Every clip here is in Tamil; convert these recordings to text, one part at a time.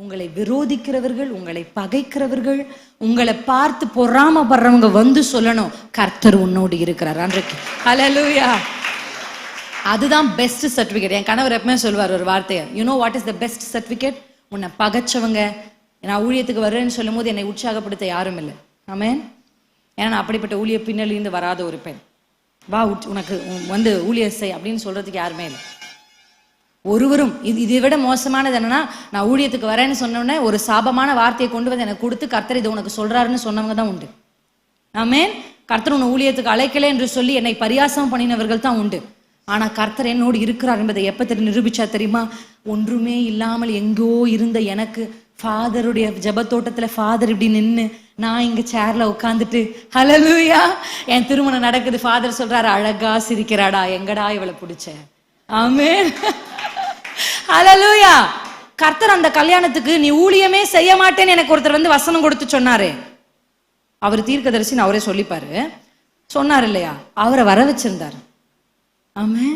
உங்களை விரோதிக்கிறவர்கள் உங்களை பகைக்கிறவர்கள் உங்களை பார்த்து பொறாமப்படுறவங்க வந்து சொல்லணும். கர்த்தர் உன்னோடு இருக்கிறார். அன்றைக்கு. ஹalleluya அதுதான் பெஸ்ட் சர்டிபிகேட் என் கணவர் எப்பவுமே சொல்லுவார் ஒரு வார்த்தையை. You know what is the best certificate உன்னை பகைச்சவங்க. நான் ஊழியத்துக்கு வர்றேன்னு சொல்லும் போது என்னை உற்சாகப்படுத்த யாரும் இல்லை. ஆமேன் ஏன்னா நான் அப்படிப்பட்ட ஊழிய பின்னலிருந்து வராத ஒரு பெண். வா உட்- உனக்கு வந்து ஊழியர் செய் அப்படின்னு சொல்றதுக்கு யாருமே இல்லை. ஒருவரும் இது இதை விட மோசமானது என்னன்னா நான் ஊழியத்துக்கு வரேன்னு சொன்ன ஒரு சாபமான வார்த்தையை கொண்டு வந்து எனக்கு கொடுத்து கர்த்தர் இதை உனக்கு சொல்றாருன்னு சொன்னவங்க தான் உண்டு. ஆமேன். கர்த்தர் உன்னை ஊழியத்துக்கு அழைக்கல என்று சொல்லி என்னை பரியாசம் பண்ணினவர்கள் தான் உண்டு. ஆனா கர்த்தர் என்னோடு இருக்கிறார் என்பதை எப்ப தெரியும் நிரூபிச்சா தெரியுமா? ஒன்றுமே இல்லாமல் எங்கோ இருந்த எனக்கு ஃபாதருடைய ஜெபத்தோட்டத்துல ஃபாதர் இப்படி நின்னு நான் இங்க சேர்ல உட்காந்துட்டு ஹலலூயா என் திருமணம் நடக்குது ஃபாதர் சொல்றாரு அழகா சிரிக்கிறாடா எங்கடா இவளை பிடிச்ச? ஆமே அலலூயா கர்த்தர் அந்த கல்யாணத்துக்கு நீ ஊழியமே செய்ய மாட்டேன்னு எனக்கு ஒருத்தர் வந்து வசனம் கொடுத்து சொன்னாரு. அவர் தீர்க்கதரிசின்னு அவரே சொல்லிப்பாரு. சொன்னார் இல்லையா? அவரை வர வச்சிருந்தார். ஆமே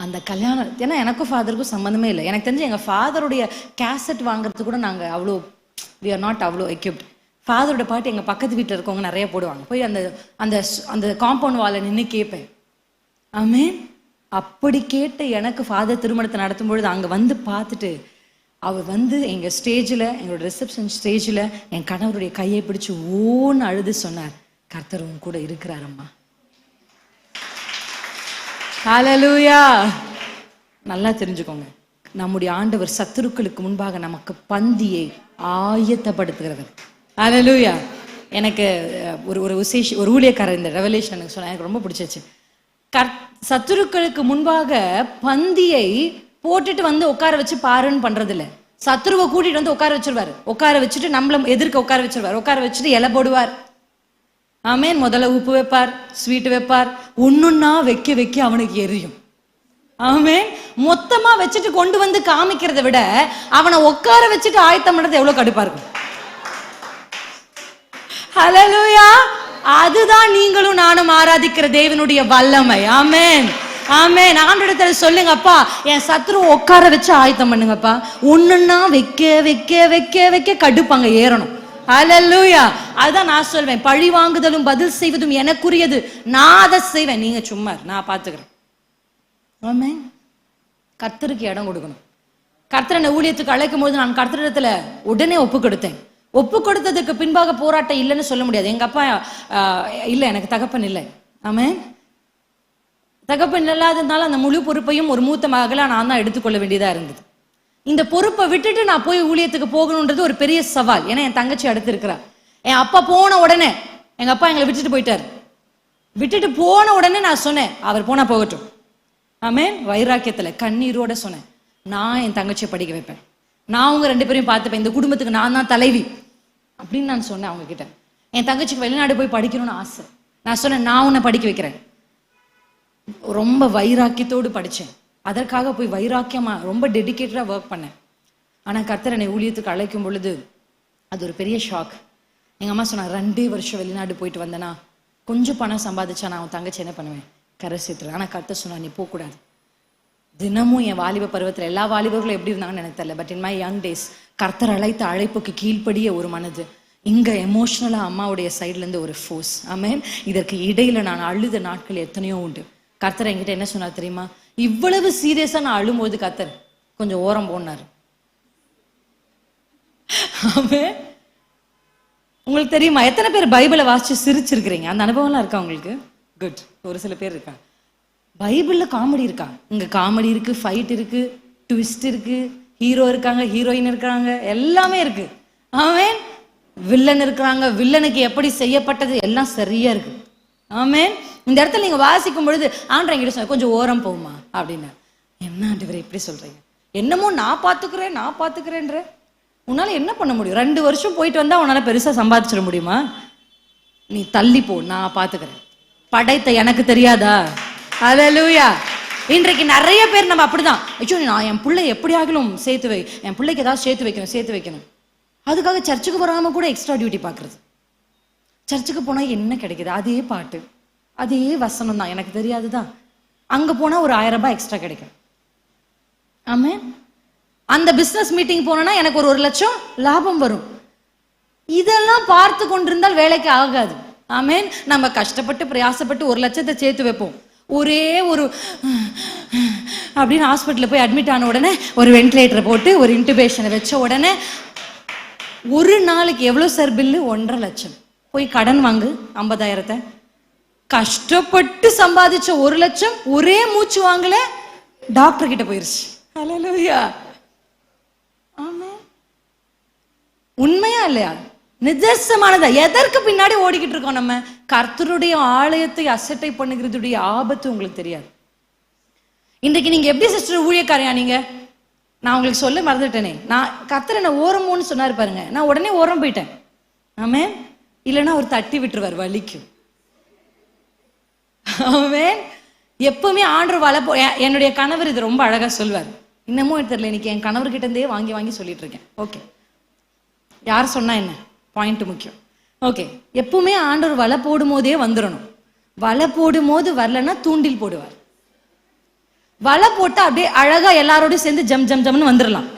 அந்த கல்யாணம் ஏன்னா எனக்கும் ஃபாதருக்கும் சம்மந்தமே இல்லை. எனக்கு தெரிஞ்சு எங்க ஃபாதருடைய கேசட் வாங்குறது கூட நாங்க அவ்வளோ வி ஆர் நாட் அவ்வளோ எக்யூப்ட் ஃபாதரோட பாட்டு எங்கள் பக்கத்து வீட்டில் இருக்கவங்க நிறைய போடுவாங்க. போய் அந்த அந்த அந்த காம்பவுண்ட் வாலை நின்று கேட்பேன் ஆமென் அப்படி கேட்ட எனக்கு ஃபாதர் திருமணத்தை நடத்தும் பொழுது அங்கே வந்து பார்த்துட்டு அவர் வந்து எங்க ஸ்டேஜில் எங்களோட ரிசப்ஷன் ஸ்டேஜில் என் கணவருடைய கையை பிடிச்சு ஓன்னு அழுது சொன்னார் கர்த்தர் உன் கூட இருக்கிறாரம்மா. ஹலலூயா நல்லா தெரிஞ்சுக்கோங்க. நம்முடைய ஆண்டவர் சத்துருக்களுக்கு முன்பாக நமக்கு பந்தியை ஆயத்தப்படுத்துகிறவர். ஹalleluya எனக்கு ஒரு ஒரு விசேஷ ஒரு ஊழியக்காரர் இந்த ரெவலேஷன் எனக்கு சொன்னால் எனக்கு ரொம்ப பிடிச்சிச்சு கர்த்த சத்துருக்களுக்கு முன்பாக பந்தியை போட்டுட்டு வந்து உட்கார வச்சு பாருன்னு பண்றது இல்ல சத்துருவை கூட்டிட்டு வந்து உட்கார வச்சிருவாரு. உட்கார வச்சுட்டு நம்மள எதிர்க்க உட்கார வச்சிருவாரு. உட்கார வச்சுட்டு இலை போடுவார். ஆமேன். முதல்ல உப்பு வைப்பார் ஸ்வீட் வைப்பார். ஒன்றுன்னா வைக்க வைக்க அவனுக்கு எரியும். ஆமென். மொத்தமா வச்சுட்டு கொண்டு வந்து காமிக்கிறதை விட அவனை உட்கார வச்சுட்டு ஆயத்தம் பண்ணுறது எவ்வளவு கடுப்பா இருக்கும். ஹalleluya அதுதான் நீங்களும் நானும் ஆராதிக்கிற தேவனுடைய வல்லமை. ஆமேன். ஆமே ஆண்டவரத்துல சொல்லுங்கப்பா என் சத்ரு உட்கார வச்சு ஆயத்தம் பண்ணுங்கப்பா. ஒண்ணுன்னா வைக்க வைக்க வைக்க வைக்க கடுப்பாங்க ஏறணும். அலல்லூயா அதுதான் நான் சொல்வேன். பழி வாங்குதலும் பதில் செய்வதும் எனக்குரியது. நான் அதை செய்வேன். நீங்க சும்மா நான் பாத்துக்கிறேன். ஆமே கர்த்தருக்கு இடம் கொடுக்கணும். கர்த்தர் ஊழியத்துக்கு அழைக்கும் போது நான் கர்த்தரிடத்துல உடனே ஒப்பு கொடுத்தேன். ஒப்பு கொடுத்ததுக்கு பின்பாக போராட்டம் இல்லைன்னு சொல்ல முடியாது. எங்க அப்பா இல்லை எனக்கு தகப்பன் இல்லை. ஆமாம் தகப்பன் இல்லாததுனால அந்த முழு பொறுப்பையும் ஒரு மூத்த மகளாக நான் தான் எடுத்துக்கொள்ள வேண்டியதாக இருந்தது. இந்த பொறுப்பை விட்டுட்டு நான் போய் ஊழியத்துக்கு போகணுன்றது ஒரு பெரிய சவால். ஏன்னா என் தங்கச்சி அடுத்து இருக்கிறா என் அப்பா போன உடனே எங்க அப்பா எங்களை விட்டுட்டு போயிட்டார். விட்டுட்டு போன உடனே நான் சொன்னேன் அவர் போனா போகட்டும். ஆமென். வைராக்கியத்தில் கண்ணீரோட சொன்னேன் நான் என் தங்கச்சியை படிக்க வைப்பேன். நான் அவங்க ரெண்டு பேரையும் பார்த்துப்பேன். இந்த குடும்பத்துக்கு நான் தான் தலைவி. அப்படின்னு நான் சொன்னேன் அவங்க கிட்ட என் தங்கச்சிக்கு வெளிநாடு போய் படிக்கணும்னு ஆசை. நான் சொன்னேன் நான் உன்னை படிக்க வைக்கிறேன். ரொம்ப வைராக்கியத்தோடு படிச்சேன். அதற்காக போய் வைராக்கியமாக ரொம்ப டெடிக்கேட்டடாக ஒர்க் பண்ணேன். ஆனா கர்த்தர் என்னை ஊழியத்துக்கு அழைக்கும் பொழுது அது ஒரு பெரிய ஷாக் எங்க அம்மா சொன்னாங்க ரெண்டே வருஷம் வெளிநாடு போயிட்டு வந்தேனா கொஞ்சம் பணம் சம்பாதிச்சா நான் உன் தங்கச்சி என்ன பண்ணுவேன்? கரை சேர்த்துறேன் ஆனால் கர்த்தர் சொன்னா நீ போகக்கூடாது. தினமும் என் வாலிப பருவத்துல எல்லா வாலிபர்களும் எப்படி இருந்தாங்கன்னு எனக்கு தெரியல. But in my young days கர்த்தர் அழைத்த அழைப்புக்கு கீழ்ப்படிய ஒரு மனது. இங்க எமோஷ்னலாக அம்மாவுடைய சைடுல இருந்து ஒரு ஃபோர்ஸ் ஆமேன் இதற்கு இடையில நான் அழுத நாட்கள் எத்தனையோ உண்டு. கர்த்தர் என்கிட்ட என்ன சொன்னார் தெரியுமா? இவ்வளவு சீரியஸாக நான் அழும்போது கர்த்தர் கொஞ்சம் ஓரம் போனாரு. ஆமே உங்களுக்கு தெரியுமா? எத்தனை பேர் பைபிளை வாசிச்சு சிரிச்சிருக்கிறீங்க? அந்த அனுபவம்லாம் இருக்கா உங்களுக்கு? குட் ஒரு சில பேர் இருக்கா பைபிளில் காமெடி இருக்கா? இங்கே காமெடி இருக்கு ஃபைட் இருக்கு ட்விஸ்ட் இருக்கு ஹீரோ இருக்காங்க ஹீரோயின் இருக்கிறாங்க எல்லாமே இருக்கு. ஆமேன். வில்லன் இருக்கிறாங்க வில்லனுக்கு எப்படி செய்யப்பட்டது எல்லாம் சரியாக இருக்கு. ஆமேன். இந்த இடத்துல நீங்கள் வாசிக்கும் பொழுது ஆண்டவர் என்கிட்ட கொஞ்சம் ஓரம் போகுமா அப்படின்னு. என்ன ஆண்டவர் இப்படி சொல்கிறீங்க என்னமோ நான் பார்த்துக்கிறேன் நான் பார்த்துக்கிறேன்ற. உன்னால் என்ன பண்ண முடியும்? ரெண்டு வருஷம் போயிட்டு வந்தால் உன்னால் பெருசாக சம்பாதிச்சிட முடியுமா? நீ தள்ளி போ நான் பார்த்துக்கிறேன். படைத்த எனக்கு தெரியாதா? ஹalleluya இன்றைக்கு நிறைய பேர் நம்ம அப்படிதான். ஐயோ நான் என் பிள்ளை எப்படி ஆகலும் சேர்த்து வை என் பிள்ளைக்கு ஏதாவது சேர்த்து வைக்கணும் சேர்த்து வைக்கணும். அதுக்காக சர்ச்சுக்கு வராம கூட எக்ஸ்ட்ரா டியூட்டி பார்க்கறது. சர்ச்சுக்கு போனா என்ன கிடைக்குது? அதே பாட்டு அதே வசனம் தான். எனக்கு தெரியாதுதான். அங்கே போனால் ஒரு ஆயிரம் ரூபாய் எக்ஸ்ட்ரா கிடைக்கும். ஆமே அந்த பிஸ்னஸ் மீட்டிங் போனோம்னா எனக்கு ஒரு ஒரு லட்சம் லாபம் வரும். இதெல்லாம் பார்த்து கொண்டிருந்தால் வேலைக்கு ஆகாது. ஆமேன் நம்ம கஷ்டப்பட்டு பிரயாசப்பட்டு ஒரு லட்சத்தை சேர்த்து வைப்போம். ஒரே ஒரு அப்படின்னு ஹாஸ்பிட்டலில் போய் அட்மிட் ஆன உடனே ஒரு வென்டிலேட்டரை போட்டு ஒரு இன்டுபேஷனை வச்ச உடனே ஒரு நாளைக்கு எவ்வளோ சார் பில்லு ஒன்றரை லட்சம். போய் கடன் வாங்கு ஐம்பதாயிரத்தை. கஷ்டப்பட்டு சம்பாதிச்ச ஒரு லட்சம் ஒரே மூச்சு வாங்கல டாக்டர் கிட்ட போயிருச்சு. ஹalleluya ஆமென். உண்மையா இல்லையா? நிதர்சமானதா எதற்கு பின்னாடி ஓடிக்கிட்டு இருக்கோம் நம்ம? கர்த்தருடைய ஆலயத்தை அசட்டை பண்ணுகிறதுடைய ஆபத்து உங்களுக்கு தெரியாது. இன்றைக்கு நீங்க எப்படி சிஸ்டர் ஊழியக்காரையா நீங்க? நான் உங்களுக்கு சொல்ல மறந்துட்டேனே. நான் கர்த்தர் என்ன ஓரமோன்னு சொன்னாரு பாருங்க. நான் உடனே ஓரம் போயிட்டேன். ஆமே இல்லைன்னா அவர் தட்டி விட்டுருவார் வலிக்கும் ஆமே எப்பவுமே ஆண்டு வலை போ எ- என்னுடைய கணவர் இது ரொம்ப அழகா சொல்வார். இன்னமும் எனக்கு தெரியல இன்னைக்கு என் கணவர்கிட்ட இருந்தே வாங்கி வாங்கி சொல்லிட்டு இருக்கேன். ஓகே யார் சொன்னா என்ன? பாயிண்ட் முக்கியம். ஓகே எப்பவுமே ஆண்டவர் வலை போடும் போதே வந்துடணும் வலை போடும் போது வரலன்னா தூண்டில் போடுவார். வலை போட்டா அப்படியே அழகா எல்லாரோடையும் சேர்ந்து ஜம் ஜம் ஜம்னு வந்துடலாம்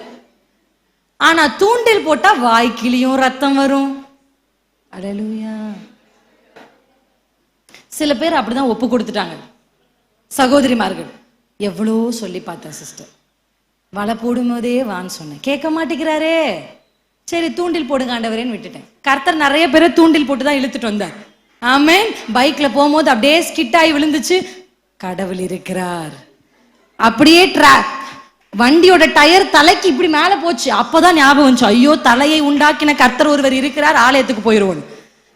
ஆனா தூண்டில் போட்டா வாய்க்கிலையும் ரத்தம் வரும். அடலுயா. சில பேர் அப்படிதான் ஒப்பு கொடுத்துட்டாங்க. சகோதரிமார்கள். எவ்வளோ சொல்லி பார்த்தேன் சிஸ்டர் வலை போடும்போதே வான்னு சொன்னேன். கேட்க மாட்டேங்கிறாரே. சரி தூண்டில் போடுங்க ஆண்டவரேன்னு விட்டுட்டேன். கர்த்தர் நிறைய பேரை தூண்டில் போட்டு தான் இழுத்துட்டு வந்தார். ஆமே பைக்ல போகும்போது அப்படியே ஸ்கிட் ஆகி விழுந்துச்சு. கடவுள் இருக்கிறார். அப்படியே ட்ரா வண்டியோட டயர் தலைக்கு இப்படி மேலே போச்சு. அப்போதான் ஞாபகம் வந்துச்சு. ஐயோ தலையை உண்டாக்கின கர்த்தர் ஒருவர் இருக்கிறார் ஆலயத்துக்கு போயிருவோம்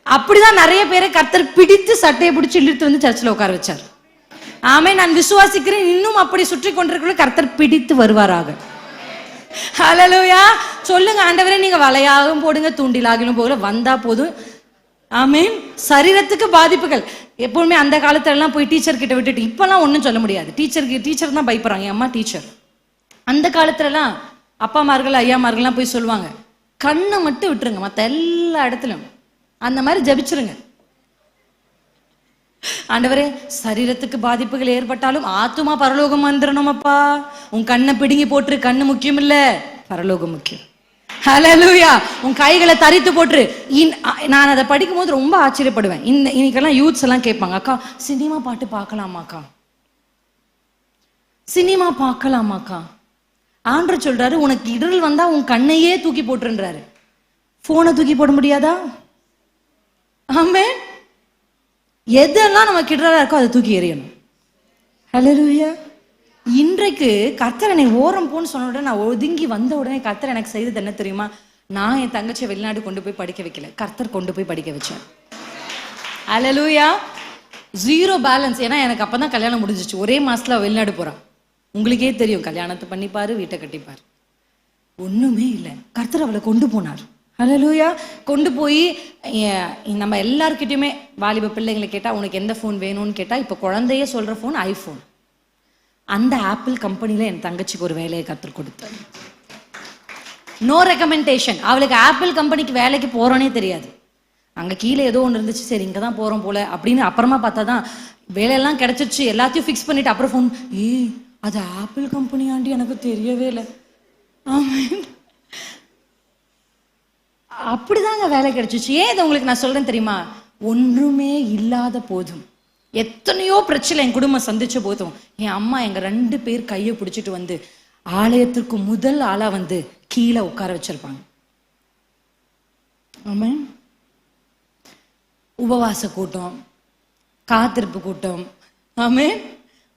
அப்படிதான் நிறைய பேரை கர்த்தர் பிடித்து சட்டையை பிடிச்சி இழுத்து வந்து சர்ச்சில் உட்கார வச்சார். ஆமே நான் விசுவாசிக்கிறேன். இன்னும் அப்படி சுற்றி கொண்டிருக்கிற கர்த்தர் பிடித்து வருவாராக. ஹalleluya சொல்லுங்க ஆண்டவரே நீங்க வலையாகவும் போடுங்க தூண்டிலாகிலும் போகல வந்தா போதும். ஆமீன் சரீரத்துக்கு பாதிப்புகள். எப்பவுமே அந்த காலத்துல எல்லாம் போய் டீச்சர் கிட்ட விட்டுட்டு இப்பெல்லாம் ஒன்றும் சொல்ல முடியாது. டீச்சருக்கு டீச்சர் தான் பயப்படுறாங்க. என் அம்மா டீச்சர் அந்த காலத்துலலாம் அப்பாமார்கள் ஐயாமார்கள்லாம் போய் சொல்லுவாங்க கண்ணை மட்டும் விட்டுருங்க மற்ற எல்லா இடத்துலையும் அந்த மாதிரி ஜபிச்சிருங்க. ஆண்டவரே சரீரத்துக்கு பாதிப்புகள் ஏற்பட்டாலும் ஆத்துமா பரலோகம் வந்துடணுமப்பா உன் கண்ணை பிடுங்கி போட்டுரு கண்ணு முக்கியம் இல்ல பரலோகம் முக்கியம். ஹலலூயா உன் கைகளை தரித்து போட்டுரு. இன் நான் அதை படிக்கும்போது ரொம்ப ஆச்சரியப்படுவேன். இந்த இன்னைக்கெல்லாம் யூத்ஸ் எல்லாம் கேட்பாங்க அக்கா சினிமா பாட்டு பார்க்கலாமாக்கா? சினிமா பார்க்கலாமாக்கா? ஆண்டர் சொல்றாரு உனக்கு இடரல் வந்தா உன் கண்ணையே தூக்கி போட்டுருன்றாரு. போனை தூக்கி போட முடியாதா? ஆமே எதெல்லாம் நமக்கு இடரலா இருக்கோ அதை தூக்கி எறியணும். ஹalleluya இன்றைக்கு கர்த்தர் என்னை ஓரம் போன்னு சொன்ன உடனே நான் ஒதுங்கி வந்த உடனே கர்த்தர் எனக்கு செய்தது என்ன தெரியுமா? நான் என் தங்கச்சியை வெளிநாடு கொண்டு போய் படிக்க வைக்கல. கர்த்தர் கொண்டு போய் படிக்க வச்சேன் ஹalleluya ஜீரோ பேலன்ஸ் ஏன்னா எனக்கு அப்பதான் கல்யாணம் முடிஞ்சிச்சு. ஒரே மாசத்துல அவ வெளிநாடு போறான் உங்களுக்கே தெரியும். கல்யாணத்தை பண்ணிப்பாரு வீட்டை கட்டிப்பாரு. ஒண்ணுமே இல்லை. கர்த்தர் அவளை கொண்டு போனார். ஹalleluya கொண்டு போய் நம்ம எல்லாருக்கிட்டையுமே வாலிப பிள்ளைங்களை கேட்டால் உனக்கு எந்த ஃபோன் வேணும்னு கேட்டால் இப்போ குழந்தையே சொல்கிற ஃபோன் ஐஃபோன் அந்த ஆப்பிள் கம்பெனியில் என் தங்கச்சிக்கு ஒரு வேலையை கற்றுக் கொடுத்தேன். நோ ரெக்கமெண்டேஷன் அவளுக்கு ஆப்பிள் கம்பெனிக்கு வேலைக்கு போகிறோன்னே தெரியாது. அங்கே கீழே ஏதோ ஒன்று இருந்துச்சு சரி இங்கே தான் போகிறோம் போல அப்படின்னு அப்புறமா பார்த்தா தான் வேலையெல்லாம் கிடைச்சிருச்சு எல்லாத்தையும் ஃபிக்ஸ் பண்ணிவிட்டு அப்புறம் ஃபோன் ஏய் அது ஆப்பிள் கம்பெனி ஆண்டி? எனக்கு தெரியவே இல்லை. ஆமாம் அப்படிதாங்க வேலை கிடைச்சிச்சு. ஏன் இதை உங்களுக்கு நான் சொல்றேன் தெரியுமா? ஒன்றுமே இல்லாத போதும். எத்தனையோ பிரச்சனை என் குடும்பம் சந்திச்ச போதும் என் அம்மா எங்க ரெண்டு பேர் கையை பிடிச்சிட்டு வந்து ஆலயத்திற்கு முதல் ஆளா வந்து கீழே உட்கார வச்சிருப்பாங்க. ஆமென் உபவாச கூட்டம் காத்திருப்பு கூட்டம் ஆமே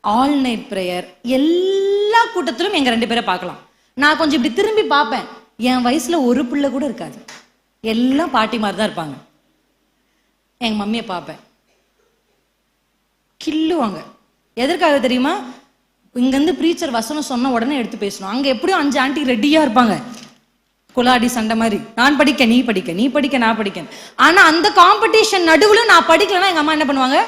ஆல் நைட் ப்ரேயர் எல்லா கூட்டத்திலும் எங்க ரெண்டு பேரை பார்க்கலாம். நான் கொஞ்சம் இப்படி திரும்பி பார்ப்பேன். என் வயசுல ஒரு பிள்ளை கூட இருக்காது. எல்லாம் பாட்டி மாதிரி தான் இருப்பாங்க. எங்க மம்மியை பார்ப்பேன். கில்லுவாங்க எதற்காக தெரியுமா? இங்கேருந்து ப்ரீச்சர் வசனம் சொன்ன உடனே எடுத்து பேசணும். அங்கே எப்படியும் அஞ்சு ஆண்டி ரெடியா இருப்பாங்க. குலாடி சண்டை மாதிரி. நான் படிக்க நீ படிக்க நீ படிக்க நான் படிக்க ஆனால் அந்த காம்படிஷன் நடுவில் நான் படிக்கலன்னா எங்கள் அம்மா என்ன பண்ணுவாங்க?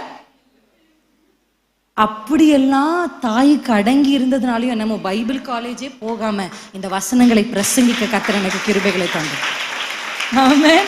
அப்படியெல்லாம் தாய்க்கு அடங்கி இருந்ததுனாலையும் என்னமோ பைபிள் காலேஜே போகாம இந்த வசனங்களை பிரசங்கிக்க கத்திர எனக்கு கிருபைகளை தந்தேன் ஆமென்